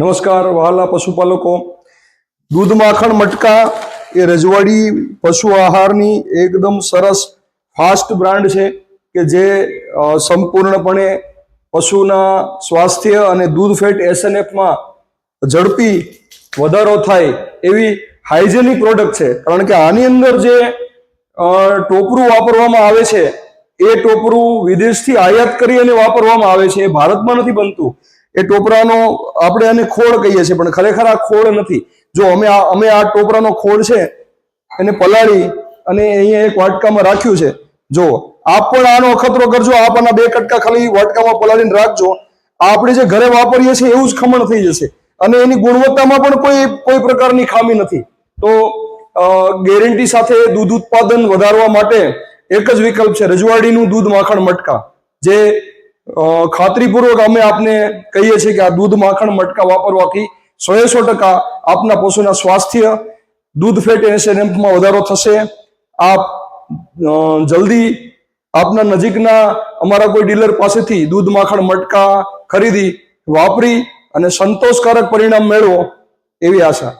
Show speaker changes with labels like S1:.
S1: નમસ્કાર વહાલા પશુપાલકો. દૂધ માખણ મટકા એ રજવાડી, પશુ આહારની એકદમ સરસ ફાસ્ટ બ્રાન્ડ છે કે જે સંપૂર્ણપણે પશુના સ્વાસ્થ્ય અને દૂધ ફેટ એસએનએફમાં ઝડપી વધારો થાય એવી હાઇજેનિક પ્રોડક્ટ છે. કારણ કે આની અંદર જે ટોપરું વાપરવામાં આવે છે, એ ટોપરું વિદેશથી આયાત કરી અને વાપરવામાં આવે છે. એ ભારતમાં નથી બનતું. એ ટોપરાનો આપણે એને ખોળ કહીએ છીએ, પણ ખરેખર આ ખોળ નથી. જો અમે આ અમે આ ટોપરાનો ખોળ છે, એને પલાળી અને અહીંયા એક વાટકામાં રાખ્યું છે. જો, આપ પણ આનો અખતરો કરજો, આપ આના બે કટકા ખાલી વાટકામાં પલાળીને રાખજો. આપણે જે ઘરે વાપરીએ છીએ એવું જ ખમણ થઈ જશે. અને એની ગુણવત્તામાં પણ કોઈ કોઈ પ્રકારની ખામી નથી. તો ગેરંટી સાથે દૂધ ઉત્પાદન વધારવા માટે એક જ વિકલ્પ છે, રજવાડીનું દૂધ માખણ મટકા. જે ખાતરીપૂર્વક અમે આપને કહીએ છીએ કે આ દૂધ માખણ મટકા વાપરવાથી સોએ સો ટકા આપના પશુના સ્વાસ્થ્ય, દૂધ, ફેટ એસએનએફમાં વધારો થશે. આપ જલ્દી આપના નજીકના અમારા કોઈ ડીલર પાસેથી દૂધ માખણ મટકા ખરીદી, વાપરી અને સંતોષકારક પરિણામ મેળવો એવી આશા.